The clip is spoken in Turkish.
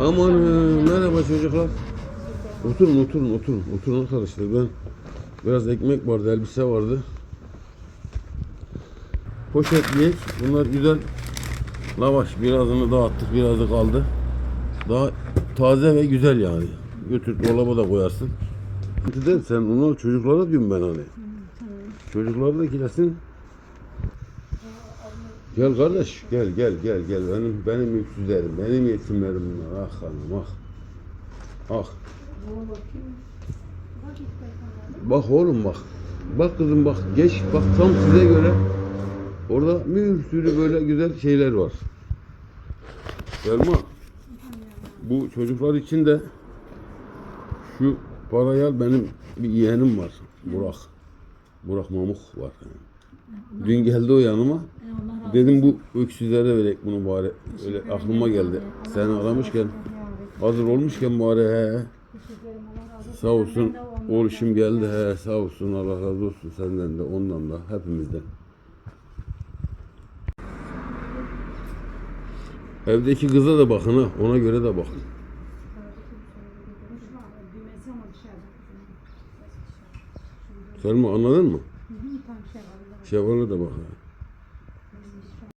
Aman merhaba çocuklar. Oturun oturun oturun. Oturun arkadaşlar ben biraz ekmek vardı elbise vardı. Poşetleyek. Bunlar güzel lavaş. Birazını dağıttık birazı kaldı. Daha taze ve güzel yani. Götür dolaba da koyarsın. Sen, sen onu çocuklara diyorum ben hani. Çocuklara da kilesin. Gel kardeş gel gel gel gel. Benim benim yüksüzlerim benim yetimlerim bunlar. Ah hanım ah. Ah. Bak oğlum bak. Bak kızım bak geç. Bak tam size göre orada bir sürü böyle güzel şeyler var. Selma bu çocuklar için de şu parayı al benim bir yeğenim var Burak. Burak Mamuk var dün geldi o yanıma Dedim bu öksüzlere verek bunu bari. Öyle aklıma geldi. Sen aramışken hazır olmuşken bari he. Sağ olsun oluşum geldi he sağ olsun Allah razı olsun senden de ondan da hepimizden. Evdeki kıza da bakın ha ona göre de bakın. Selma anladın mı? Şey. Şevval'e de bak. ha.